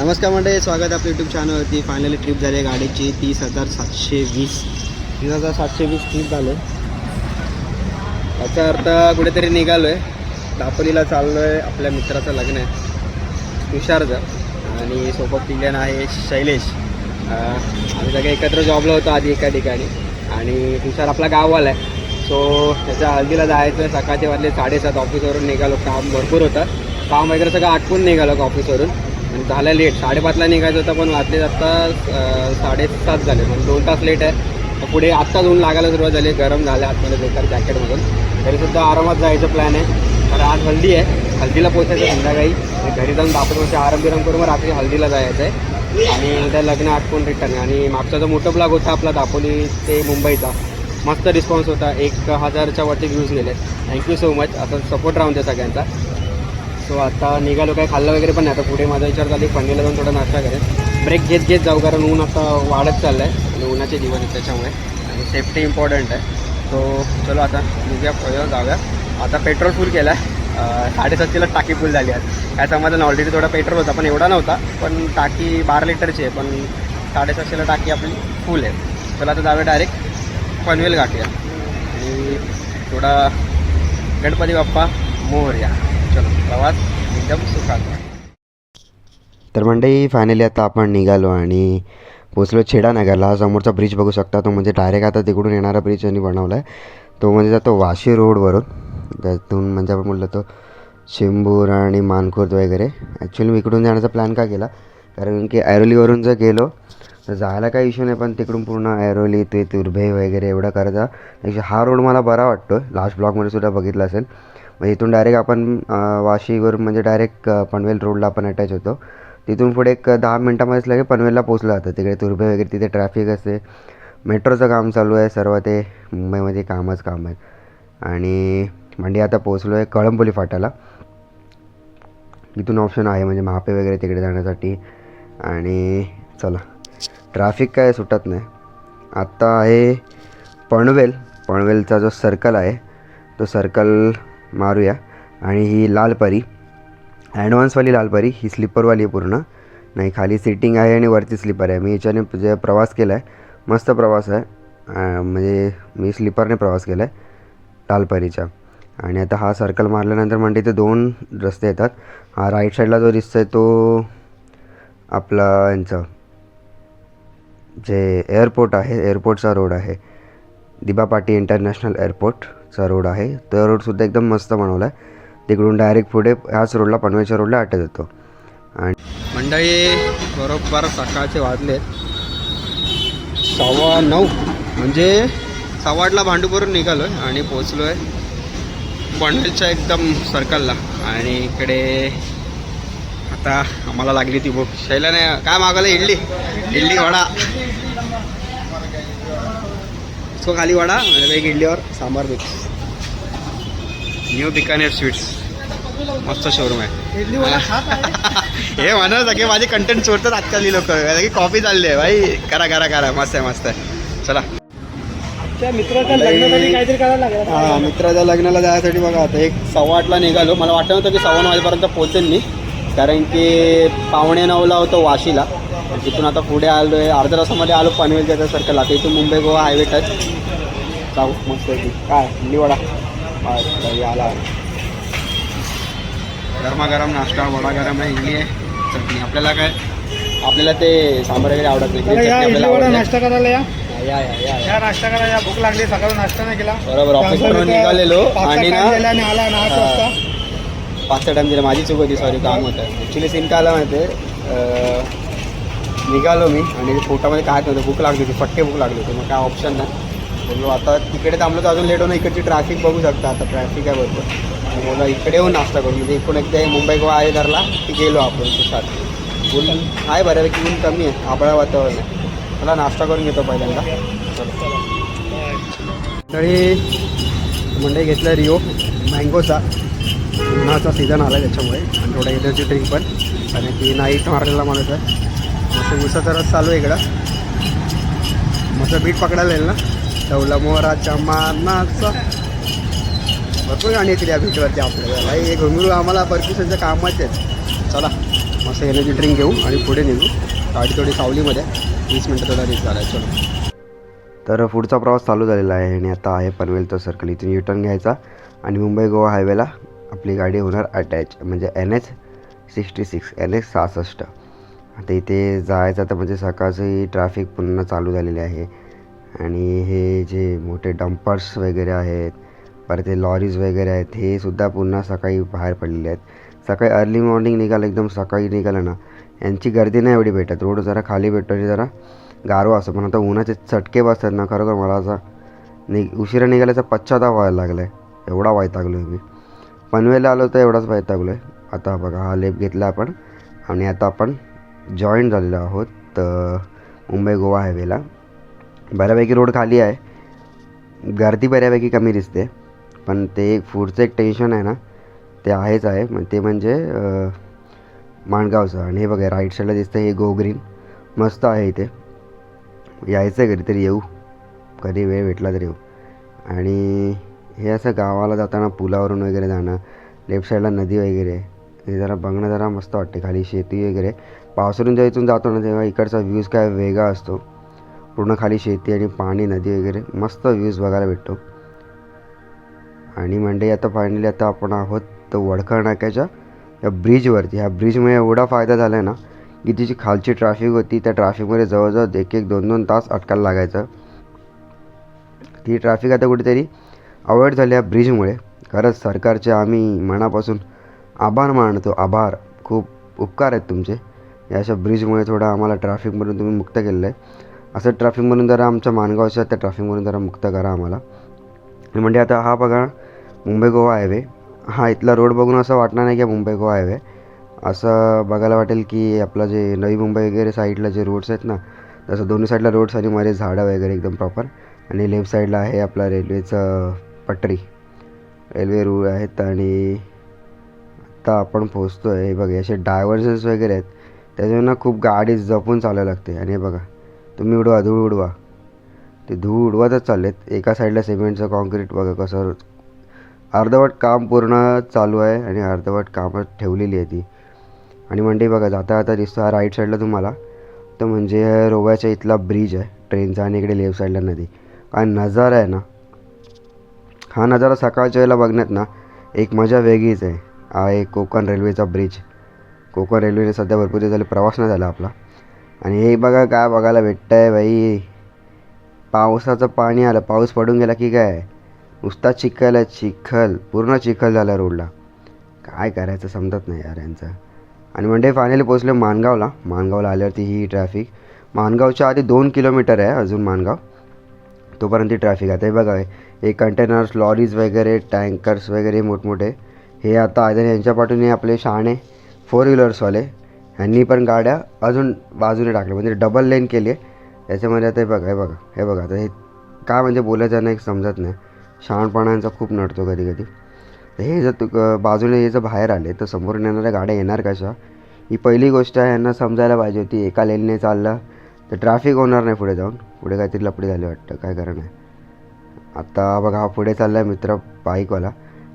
नमस्कार मंडळी स्वागत आहे आपल्या यूट्यूब चॅनलवरती फायनली ट्रिप झाली आहे गाडीची. तीस हजार सातशे वीस. तीस हजार सातशे वीस ट्रिप झालं. याचा अर्थ कुठेतरी निघालो आहे दापोलीला चाललो आहे आपल्या मित्राचं लग्न आहे. तुषारचं आणि सोबत तिल्यान आहे शैलेश. आम्ही सगळे एकत्र जॉबला होतो आधी एका ठिकाणी. आणि तुषार आपला गाववाला आहे. सो त्याच्या हल्दीला जायचं आहे सकाळचे वाजले साडेसात. ऑफिसवरून निघालो. काम भरपूर होतं. काम वगैरे सगळं आटपून निघालो ऑफिसवरून आणि झालं लेट. साडेपाचला निघायचं होतं पण वाजले आत्ता साडेसात झाले. म्हणजे दोन तास लेट आहे. तर पुढे आत्ताच ऊन लागायला सुरुवात झाली. गरम झालं आतमध्ये बेकार जॅकेटमधून तरीसुद्धा आरामात जायचं प्लॅन आहे. तर आज हल्दी आहे. हल्दीला पोचायचं संध्याकाळी. घरी जाऊन दाखवून आराम बिराम करून मग रात्री हल्दीला जायचं आहे. आणि उद्या लग्न आटपून रिटर्न आणि मागचा जो मोठा ब्लॉग होता आपला दापोली ते मुंबईचा मस्त रिस्पॉन्स होता. एक हजारच्या वरती व्ह्यूज गेले. थँक्यू सो मच असं सपोर्ट राहून दे सगळ्यांचा. सो आता निघालो काय खाल्लं वगैरे पण नाही. आता पुढे माझा विचार झाली पणीला जाऊन थोडा नाश्ता करेल ब्रेक घेत घेत जाऊ कारण ऊन आता वाढत चाललं आहे आणि उन्हाचे दिवस आहेत त्याच्यामुळे. आणि सेफ्टी इम्पॉर्टंट आहे. सो चलो आता निघ्या पुढे जाऊया. आता पेट्रोल फुल केला आहे साडेसातशेला टाकी फुल झाली आहे काय समजलं ऑलरेडी थोडा पेट्रोल होता पण एवढा नव्हता. पण टाकी बारा लिटरची आहे पण साडेसातशेला टाकी आपली फुल आहे. चला आता जाऊया डायरेक्ट पनवेल गाठूया आणि थोडा गणपती बाप्पा मोहर या चलो प्रवास एकदम सुखाचा. तर मंडळी फायनली आता आपण निघालो आणि पोचलो छेडानगरला. हा समोरचा ब्रिज बघू शकता. तो म्हणजे डायरेक्ट आता तिकडून येणारा ब्रिज यांनी बनवला आहे तो म्हणजे जातो वाशी रोडवरून त्यातून म्हणजे आपण बोललो तो शेंबूर आणि मानखुर्द वगैरे. ॲक्च्युली मी इकडून जाण्याचा प्लॅन का केला? कारण की ऐरोलीवरून जर गेलो तर जायला काही इश्यू नाही. पण तिकडून पूर्ण ऐरोली ते तुर्भे वगैरे एवढं करता हा रोड मला बरा वाटतो लास्ट ब्लॉकमध्ये सुद्धा बघितला असेल. म्हणजे इथून डायरेक्ट आपण वाशीवरून म्हणजे डायरेक्ट पनवेल रोडला आपण अटॅच होतो. तिथून पुढे एक दहा मिनटामध्येच लगे पनवेलला पोचलं जातं. तिकडे तुर्भे वगैरे तिथे ट्रॅफिक असते मेट्रोचं काम चालू आहे. सर्व ते मुंबईमध्ये कामच काम आहे आणि म्हणजे आता पोचलो आहे कळंबोली फाट्याला. इथून ऑप्शन आहे म्हणजे महापे वगैरे तिकडे जाण्यासाठी. आणि चला. ट्रॅफिक काय सुटत नाही. आत्ता आहे पनवेल. पनवेलचा जो सर्कल आहे तो सर्कल मारूया. आणि ही लालपरी ॲडव्हान्सवाली लालपरी ही स्लीपरवाली आहे पूर्ण. नाही खाली सिटिंग आहे आणि वरती स्लीपर आहे. मी याच्याने जे प्रवास केला आहे मस्त प्रवास आहे. म्हणजे मी स्लीपरने प्रवास केला आहे लालपरीचा आणि आता हा सर्कल मारल्यानंतर म्हणजे इथे दोन रस्ते येतात. हा राईट साईडला जो दिसतोय तो आपला यांचं जे एअरपोर्ट आहे एअरपोर्टचा रोड आहे. दिबा पाटी इंटरनॅशनल चा रोड आहे. तो रोडसुद्धा एकदम मस्त बनवला आहे. तिकडून डायरेक्ट पुढे ह्याच रोडला पनवेलच्या रोडला अटक येतो आणि मंडळी बरोबर सकाळचे वाजले. सव्वा नऊ म्हणजे सव्वा आठला भांडूपवरून निघालो आहे आणि पोचलो आहे पनवेलच्या एकदम सर्कलला आणि इकडे आता आम्हाला लागली ती भूक शैलाने काय मागवलं? इडली. इडली वडा. इसको खाली वडा एक इडली और sambar mix new Bikaner sweets मस्त शोरूम आहे. हे म्हणा सगळे माझे कंटेंट चोरतात आजकाल लोक. कॉफी चालली आहे. भाई करा करा करा. मस्त आहे मस्त आहे. चला. मित्राच्या लग्नासाठी काहीतरी करायला लागेल हा मित्राच्या लग्नाला जायसाठी बघा आता एक सव्वा आठला निघालो. मला वाटत नव्हतं की सव्वा नऊ वाजेपर्यंत पोहोचेल मी. कारण की पावणे नऊला होतो वाशीला. तिथून आता पुढे आलो आहे. अर्ध्या तासामध्ये आलो पनवेलच्या त्या सर्कल आता इथून मुंबई गोवा हायवे टच जाऊ मस्त. काय? इडली वडा. बस, बाई आला गरमागरम नाश्ता वडा गरम आहे इडली आहे चटणी. आपल्याला काय? आपल्याला ते सांबार वगैरे आवडत नाही. नाश्ता करायला या. या या या. नाश्ता करायला भूक लागली सकाळी नाश्ता नाही केला. बरोबर ऑफिसवरून निघालेलो. आणि ना पाचचा टाईम दिला माझी चूक होती सॉरी काम होतं. ॲक्च्युली सीन काय आला माहिती निघालो मी आणि पोटामध्ये काय नव्हतं भूक लागली होती फटके भूक लागली होती. मग काय ऑप्शन नाही. बोललो आता तिकडे थांबलो तर अजून लेट होणं इकडची ट्रॅफिक बघू शकता. आता ट्रॅफिक आहे बरोबर आणि बोला इकडे येऊन नाश्ता करू. म्हणजे इकडून एकदा मुंबई गोवा आहे धरला की गेलो आपण सुशात ऊन आहे बऱ्यापैकी ऊन कमी आहे आबळा वातावरण आहे. मला नाश्ता करून घेतो पहिल्यांदा. तरी म्हणजे घेतलं रिओ मँगोचा उन्हाचा सीझन आला त्याच्यामुळे. आणि थोडं एनर्जी ड्रिंक पण. कारण की नाईट मारलेला माणूस आहे. मस्त उसाचा रस चालू आहे इकडं. मस्त बीट पकडायला येईल ना. टवला मोहराच्या मानाचा. भरपूर गाणी येतील या बीटवरती आपल्याला. हे घुंगरू आम्हाला परफ्युशनचं कामच आहे चला मस्त एनर्जी ड्रिंक घेऊ आणि पुढे निघू. गाडी थोडी सावलीमध्ये. वीस मिनटं थोडा रीच झाला चलो. तर पुढचा प्रवास चालू झालेला आहे आणि आता आहे पनवेल तर सर्कल इथून युटर्न घ्यायचा. आणि मुंबई गोवा हायवेला आपली गाडी होणार अटॅच म्हणजे N H sixty six N H सहासष्ट. आता इथे जायचं तर म्हणजे सकाळचंही ट्रॅफिक पुन्हा चालू झालेली आहे. आणि हे जे मोठे डंपर्स वगैरे आहेत परत ते लॉरीज वगैरे आहेत हे सुद्धा पुन्हा सकाळी बाहेर पडलेले आहेत. सकाळी अर्ली मॉर्निंग निघालं एकदम सकाळी निघालं ना यांची गर्दी नाही एवढी भेटत. रोड जरा खाली भेटतो आणि जरा गारवा असतो. पण आता उन्हाचे चटके बसतात ना खरोखर मला असा नि उशिरा निघाल्याचा पश्चाताप व्हायला लागला आहे एवढा वैतागलो आहे मी. पनवेलला आलो तर एवढाच वैतागलो आहे आता बघा हा लेप घेतला आपण. आणि आता आपण जॉईन झालेलो आहोत मुंबई गोवा हायवेला बऱ्यापैकी रोड खाली आहे. गर्दी बऱ्यापैकी कमी दिसते पण ते एक पुढचं एक टेन्शन आहे ना ते आहेच आहे. मग ते म्हणजे माणगावचं आणि हे बघा राईट साईडला दिसतं हे गो ग्रीन मस्त आहे इथे. यायचं आहे कधीतरी येऊ. कधी वेळ भेटला तरी येऊ. आणि हे असं गावाला जाताना पुलावरून वगैरे जाणं लेफ्ट साईडला नदी वगैरे हे जरा बघणं जरा मस्त वाटते खाली शेती वगैरे पावसाळून जेव्हा इथून जातो ना तेव्हा इकडचा व्ह्यूज काय वेगळा असतो पूर्ण खाली शेती आणि पाणी नदी वगैरे मस्त व्ह्यूज बघायला भेटतो. आणि म्हणजे आता फायनली आता आपण आहोत तर वडखळ नाक्याच्या या ब्रिजवरती ह्या ब्रिजमुळे एवढा फायदा झाला आहे ना की तिची खालची ट्रॅफिक होती त्या ट्रॅफिकमध्ये जवळजवळ एक एक दोन दोन तास अटकायला लागायचं. ती ट्रॅफिक आता कुठेतरी अवॉइड झाली या ब्रिजमुळे खरंच सरकारचे आम्ही मनापासून आभार मानतो. आभार. खूप उपकार आहेत तुमचे. या अशा ब्रिजमुळे थोडं आम्हाला ट्रॅफिकमधून तुम्ही मुक्त केलेलं आहे असं ट्रॅफिकमधून जरा आमच्या माणगावच्या त्या ट्रॅफिकमधून जरा मुक्त करा आम्हाला. म्हणजे आता हा बघा मुंबई गोवा हायवे हा इथला रोड बघून असं वाटणार नाही की मुंबई गोवा हायवे असं बघायला वाटेल की आपलं जे नवी मुंबई वगैरे साईडला जे रोड्स आहेत ना तसं दोन्ही साईडला रोड्स आणि मध्ये झाडं वगैरे एकदम प्रॉपर आणि लेफ्ट साईडला आहे आपला रेल्वेचं पटरी. रेल्वे रूळ आहेत आणि आता आपण पोचतो आहे हे बघा असे डायव्हर्जन्स वगैरे आहेत. त्याच्यावर ना खूप गाडी जपून चालायला लागते. आणि हे बघा तुम्ही उडवा धूळ उडवा. ते धूळ उडवतच चाललेत. एका साईडला सिमेंटचं कॉन्क्रीट बघा कसं अर्धवट काम पूर्ण चालू आहे आणि अर्धवट कामं ठेवलेली आहे ती. आणि म्हणजे बघा जाता जाता दिसतो हा राईट साईडला तुम्हाला. तर म्हणजे रोव्याच्या इथला ब्रिज आहे ट्रेनचा. आणि इकडे लेफ्ट साईडला नदी. काय नजारा आहे ना. हा नजारा सकाळच्या वेळेला बघण्यात ना एक मजा वेगळीच आहे. हा एक कोकण रेल्वेचा ब्रिज कोकण रेल्वेने सध्या भरपूर दिवस झाले प्रवास नाही झाला आपला. आणि हे बघा काय बघायला भेटतं आहे बाई. पावसाचं पाणी आलं पाऊस पडून गेला की काय? नुसता चिखल आहे चिखल पूर्ण चिखल झाला रोडला. काय करायचं समजत नाही यार यांचं. आणि म्हणजे फायनली पोचलो माणगावला. माणगावला आल्यावरती ही ट्रॅफिक माणगावच्या आधी दोन किलोमीटर आहे अजून माणगाव. तोपर्यंत ट्रॅफिक आता हे बघा हे कंटेनर्स लॉरीज वगैरे टँकर्स वगैरे मोठमोठे. हे आता आणि यांच्या पाठून हे आपले शहाणे फोर व्हीलर्सवाले. ह्यांनी पण गाड्या अजून बाजूने टाकल्या. म्हणजे डबल लेन केली आहे. याच्यामध्ये आता हे बघा हे बघा हे बघा. आता हे काय म्हणजे बोलायचं नाही समजत नाही. शहाणपणांचा खूप नडतो कधी कधी तर हे जर तू बाजूने हे जर बाहेर आले तर समोरून येणाऱ्या गाड्या येणार कशा? ही पहिली गोष्ट आहे यांना समजायला पाहिजे होती. एका लेनने चाललं तर ट्रॅफिक होणार नाही पुढे जाऊन. पुढे काहीतरी लपडी झाली वाटतं काय कारण आहे आता बघा हा पुढे चालला आहे मित्र बाईकवाला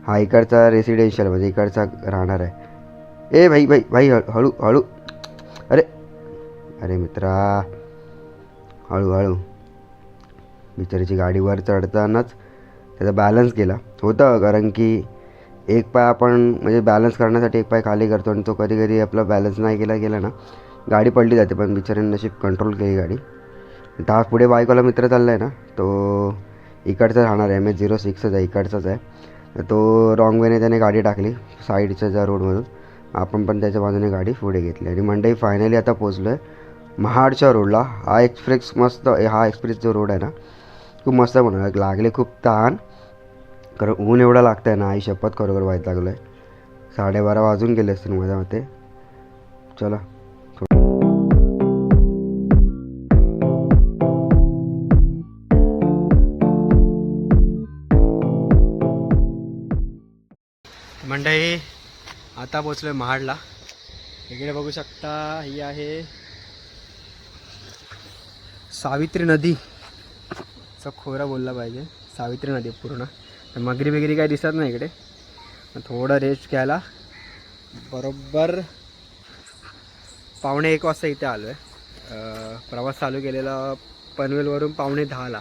हा इकडचा रेसिडेन्शियल म्हणजे इकडचा राहणार आहे. ए भाई भाई भाई हळू हळू हळू. अरे अरे मित्रा हळूहळू बिचारीची गाडीवर चढतानाच त्याचा बॅलन्स गेला. होतं कारण की एक पाय आपण म्हणजे बॅलन्स करण्यासाठी एक पाय खाली करतो आणि तो कधी कधी आपला बॅलन्स नाही केला गेला ना गाडी पडली जाते. पण बिचाऱ्याने नशीब कंट्रोल केली गाडी. दहा पुढे बायकोला मित्र चालला आहे ना तो इकडचा राहणार आहे. एम एच झिरो सिक्सच आहे इकडचाच आहे. तो रॉंग वेने त्याने गाडी टाकली साईडच्या ज्या रोडमधून आपण पण त्याच्या बाजूने गाडी पुढे घेतली. आणि मंडई फायनली आता पोचलो आहे महाडच्या रोडला हा एक्सप्रेस मस्त हा एक्सप्रेस जो रोड आहे ना खूप मस्त म्हणा लागले खूप ताण कारण ऊन एवढा लागतं आहे ना आई शपथ खरोखर व्हायला लागलं आहे साडेबारा वाजून गेले असतील माझ्या मते चला. मंडई आता पोचलो आहे महाडला. इकडे बघू शकता ही आहे सावित्री नदी. खोरा बोलला पाहिजे. सावित्री नदी पूर्ण. तर मगरी बिगरी काही दिसत नाही इकडे. थोडं रेस्ट घ्यायला. बरोबर पावणे एक वाजता इथे आलो आहे प्रवास चालू केलेला पनवेलवरून पावणे दहाला.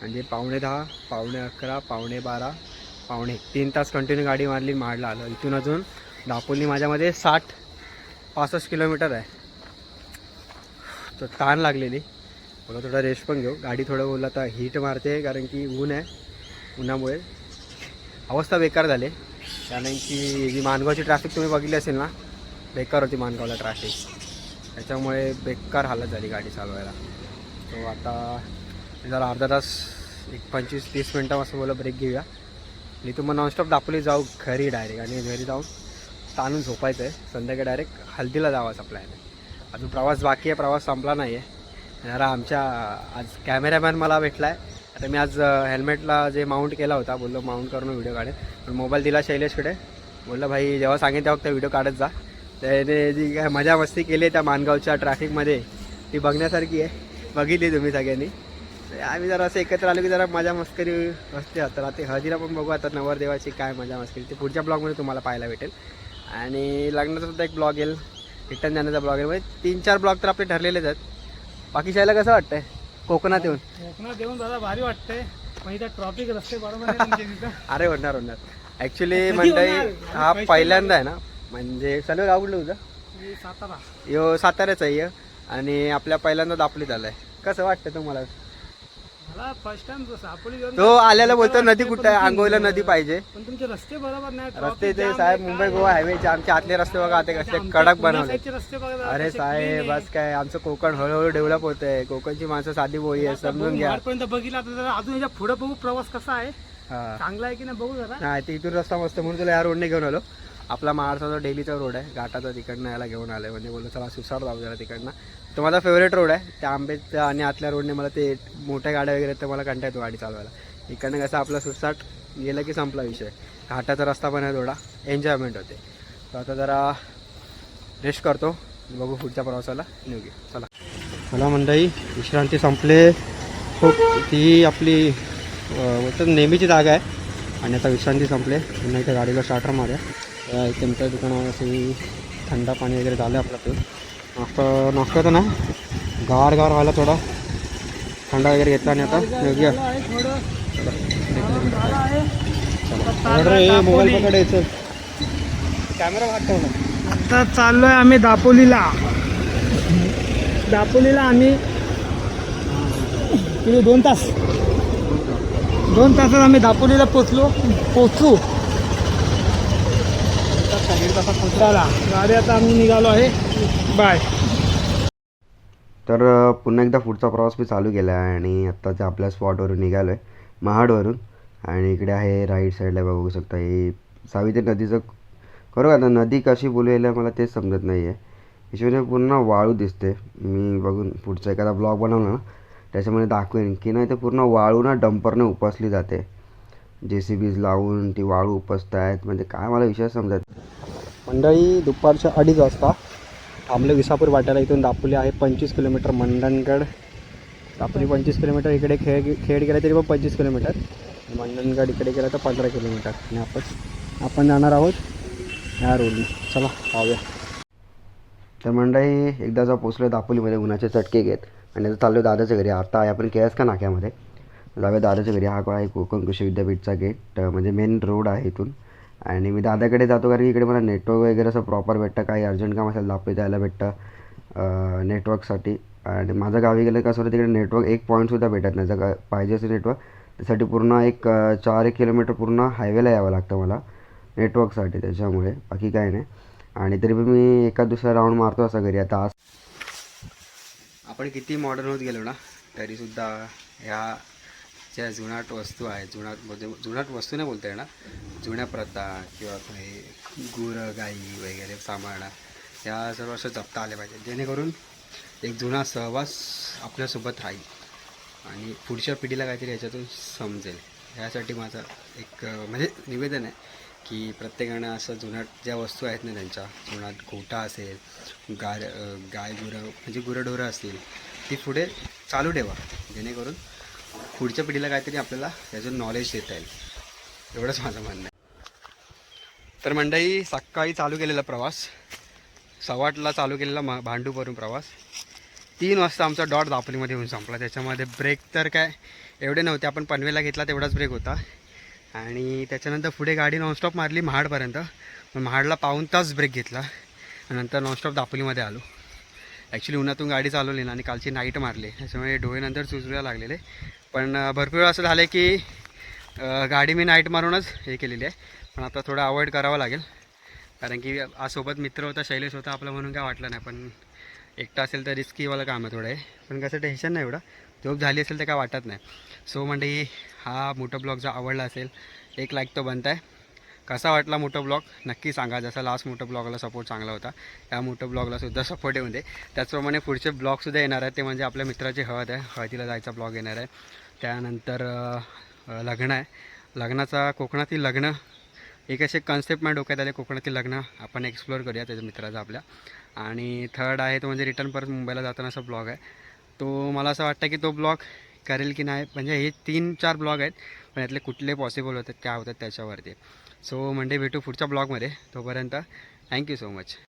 म्हणजे पावणे दहा पावणे अकरा पावणे बारा पावणे तीन तास कंटिन्यू गाडी मारली माडला आलो. इथून अजून दापोली माझ्यामध्ये साठ पासष्ट किलोमीटर आहे. तर ताण लागलेली. बघा थोडा रेस्ट पण घेऊ. गाडी थोडं बोललं आता हीट मारते कारण की ऊन आहे. उन्हामुळे. अवस्था बेकार झाली. कारण की जी मानगावची ट्रॅफिक तुम्ही बघितली असेल ना बेकार होती मानगावला ट्रॅफिक त्याच्यामुळे बेकार हालत झाली गाडी चालवायला. तो आता जरा अर्धा तास एक पंचवीस तीस मिनटापासून बोला ब्रेक घेऊया. मी तुम्हाला नॉनस्टॉप दापोली जाऊ घरी डायरेक्ट आणि घरी जाऊन ताणून झोपायचं आहे संध्याकाळी डायरेक्ट हल्दीला जावाचा प्लॅन आहे. अजून प्रवास बाकी आहे प्रवास संपला नाही आहे जरा आमच्या आज कॅमेरामॅन मला भेटला आहे आता मी आज हेल्मेटला जे माउंट केला होता बोललो माउंट करून व्हिडिओ काढेल पण मोबाईल दिला शैलेशकडे बोललं भाई जेव्हा सांगेन तेव्हा त्या व्हिडिओ काढत जा. त्याने जी काय मजा मस्ती केली आहे त्या मानगावच्या ट्रॅफिकमध्ये ती बघण्यासारखी आहे. बघितली तुम्ही सगळ्यांनी. तर आम्ही जरा असं एकत्र आलो की जरा मजा मस्करी असते. तर आता हळदीला पण बघू आता नवरदेवाची काय मजा मस्करी. ते पुढच्या ब्लॉगमध्ये तुम्हाला पाहायला भेटेल. आणि लग्नाचा सुद्धा एक ब्लॉग येईल. रिटर्न जाण्याचा ब्लॉग येईल. म्हणजे तीन चार ब्लॉग तर आपले ठरलेलेच आहेत. बाकी शायला कसं वाटतंय? कोकणात येऊन? कोकणात येऊन दादा भारी वाटतंय. पण इथं ट्रॉफिक रस्ते बरोबर तिथं अरे होणार होणार. ॲक्च्युली मंडळी होणार? हा पैसे पहिल्यांदा आहे ना. म्हणजे सर्व गाव कुठलं तुझं? सातारा. यो साताऱ्याचा आहे. आणि आपल्या पहिल्यांदा दापलीत आलाय कसं वाटतं तुम्हाला मला फर्स्ट टाइम सापोली घेऊन तो आल्याला बोलतो नदी कुठं आहे? आंघोळीला नदी पाहिजे. पण तुमचे रस्ते बरोबर नाही रस्ते ते साहेब मुंबई गोवा? हायवेचे आमचे आतले रस्ते बघा आता कसे आमच्या कडक बनवले. अरे साहेब. बस काय आमचं कोकण हळूहळू डेव्हलप होत आहे कोकणची माणसं साधी बोळी आहे समजून घ्या. बघितलं अजून याच्यापुढे बघू प्रवास कसा आहे. हा. चांगला आहे की नाही बघू जरा. नाही ते इथून रस्ता मस्त म्हणून तुला या रोडने घेऊन आलो. आपला महाराष्ट्राचा डेलीचा रोड आहे. घाटाचा तिकडनं याला घेऊन आलं म्हणजे बोललो चला सुसार जाऊ जरा तिकडनं. तो माझा फेवरेट रोड आहे. त्या आंबेच्या आणि आतल्या रोडने मला ते मोठ्या गाड्या वगैरे तर मला कंटा येतो गाडी चालवायला. इकडनं कसं आपला सुसाट गेलं की संपला विषय. घाटाचा रस्ता पण आहे थोडा. एन्जॉयमेंट होते. तर आता जरा रेस्ट करतो. बघू पुढच्या प्रवासाला. निघू चला. मला मंडई विश्रांती संपले. खूप ती आपली नेहमीची जागा आहे. आणि आता विश्रांती संपले. पुन्हा इथे गाडीला स्टार्टर मारूया. इथे आमच्या दुकानावर असे थंड पाणी वगैरे झालं आपलं. ते नाश्ता नाश्ता तर नाही गार गार व्हायला थोडा. थंडा वगैरे घेतला आणि आता. योग्य आहे मोबाईल पकडायचं कॅमेरा वाटतो आता चाललोय आम्ही दापोलीला. दापोलीला आम्ही किती दोन तास? दोन तासात आम्ही दापोलीला पोचलो पोचू. गाडी आता आम्ही निघालो आहे. बाय. तर पुन्हा एकदा पुढचा प्रवास मी चालू केला आहे आणि आत्ताच्या आपल्या स्पॉटवरून निघालो आहे महाडवरून. आणि इकडे आहे राईट साईडला बघू शकता हे सावित्री नदीचं खरं आता नदी कशी बोलवायला मला तेच समजत नाही आहे हिशोबाने पूर्ण वाळू दिसते. मी बघून पुढचा एखादा ब्लॉग बनवला ना त्याच्यामध्ये दाखवेन की नाही ते पूर्ण वाळू ना डंपरने उपसली जाते. जे सी बीज लावून ती वाळू उपसत आहेत म्हणजे काय मला विषय समजत मंडळी दुपारच्या अडीच वाजता थांबले विसापूर वाट्याला. इथून दापोली आहे पंचवीस किलोमीटर मंडणगड. दापोली पंचवीस किलोमीटर इकडे खेळ खेड गेला तरी पण पंचवीस किलोमीटर. मंडणगड इकडे गेला तर पंधरा किलोमीटर. आणि आपण आपण जाणार आहोत ह्या रोडने. चला पाहूया. तर मंडळी एकदा जर पोचलो दापोलीमध्ये उन्हाचे चटके घेत. आणि आता चाललो दादाच्या घरी आता आहे आपण केस का नाक्यामध्ये? डाव्या दादाच्या घरी हा आहे कोकण कृषी विद्यापीठचा गेट म्हणजे मेन रोड आहे इथून. आणि मी दादाकडे जातो कारण की इकडे मला नेटवर्क वगैरे असं प्रॉपर भेटतं काही अर्जंट काम असेल दापोली जायला भेटतं नेटवर्कसाठी आणि माझं गावी गेलं कसं होतं तिकडे नेटवर्क एक पॉईंटसुद्धा भेटत नाही. जर का पाहिजे असेल नेटवर्क त्यासाठी पूर्ण एक चार एक किलोमीटर पूर्ण हायवेला यावं लागतं मला नेटवर्कसाठी त्याच्यामुळे. बाकी काही नाही. आणि तरी पण मी एका दुसरा राऊंड मारतो असं घरी. आता आज आपण किती मॉडर्न होत गेलो ना तरीसुद्धा ह्या ज्या जुनाट वस्तू आहेत जुनाट म्हणजे जुनाट वस्तू नाही बोलता येणार. जुन्या प्रथा किंवा काही गुरं गाई वगैरे सांभाळणं या सर्व असं जपता आले पाहिजे जेणेकरून एक जुना सहवास आपल्यासोबत राहील आणि पुढच्या पिढीला काहीतरी याच्यातून समजेल. ह्यासाठी माझं एक म्हणजे निवेदन आहे की प्रत्येकानं असं जुनाट ज्या वस्तू आहेत ना त्यांच्या जुनाट गोटा असेल गार गाय गुरं म्हणजे गुरंढोरं असतील ती पुढे चालू ठेवा. जेणेकरून पुढच्या पिढीला काहीतरी आपल्याला याचं नॉलेज देता येईल. एवढंच माझं म्हणणं आहे. तर मंडई सकाळी चालू केलेला प्रवास सव्वाटला चालू केलेला मा भांडूपवरून प्रवास. तीन वाजता आमचा डॉट दापोलीमध्ये येऊन संपला. त्याच्यामध्ये ब्रेक तर काय एवढे नव्हते. आपण पनवेला घेतला तेवढाच ब्रेक होता. आणि त्याच्यानंतर पुढे गाडी नॉनस्टॉप मारली महाडपर्यंत. मग महाडला पाऊन तास ब्रेक घेतला. नंतर नॉनस्टॉप दापोलीमध्ये आलो. ॲक्च्युली उन्हातून गाडी चालवली ना आणि कालची नाईट मारली. त्याच्यामुळे डोळेनंतर सुचवायला लागलेले. पण भरपूर वेळा असं झालं आहे की गाडी मी नाईट मारूनच हे केलेली आहे. पण आता थोडं अवॉइड करावं लागेल. कारण की आज सोबत मित्र होता शैलेश होता आपला म्हणून काय वाटलं नाही. पण एकटा असेल तर रिस्कीवालं काम आहे थोडं आहे पण कसं टेन्शन नाही एवढं. झोप झाली असेल तर काय वाटत नाही. सो म्हणजे हा मोठा ब्लॉग जर आवडला असेल एक लाईक तो बनत आहे कसा वाटला मोठं ब्लॉग? नक्की सांगा. जसा लास्ट मोठं ब्लॉगला सपोर्ट चांगला होता त्या मोठं ब्लॉगला सुद्धा सपोर्ट येऊन दे. त्याचप्रमाणे पुढचे ब्लॉगसुद्धा येणार आहेत. ते म्हणजे आपल्या मित्राची हळद आहे. हळदीला जायचा ब्लॉग येणार आहे. त्यानंतर लग्न आहे. लग्नाचा कोकणातील लग्न एक असे कन्सेप्ट माझ्या डोक्यात आले. कोकणातील लग्न आपण एक्सप्लोअर करूया त्याच्या मित्राचा आपल्या. आणि थर्ड आहे तो म्हणजे रिटर्न परत मुंबईला जाताना असा ब्लॉग आहे. तो मला असं वाटतं की तो ब्लॉग करेल की नाही. म्हणजे हे तीन चार ब्लॉग आहेत पण यातले कुठले पॉसिबल होतात काय होतात त्याच्यावरती. सो मंडे भेटू पुढच्या ब्लॉगमध्ये तोपर्यंत थँक्यू सो मच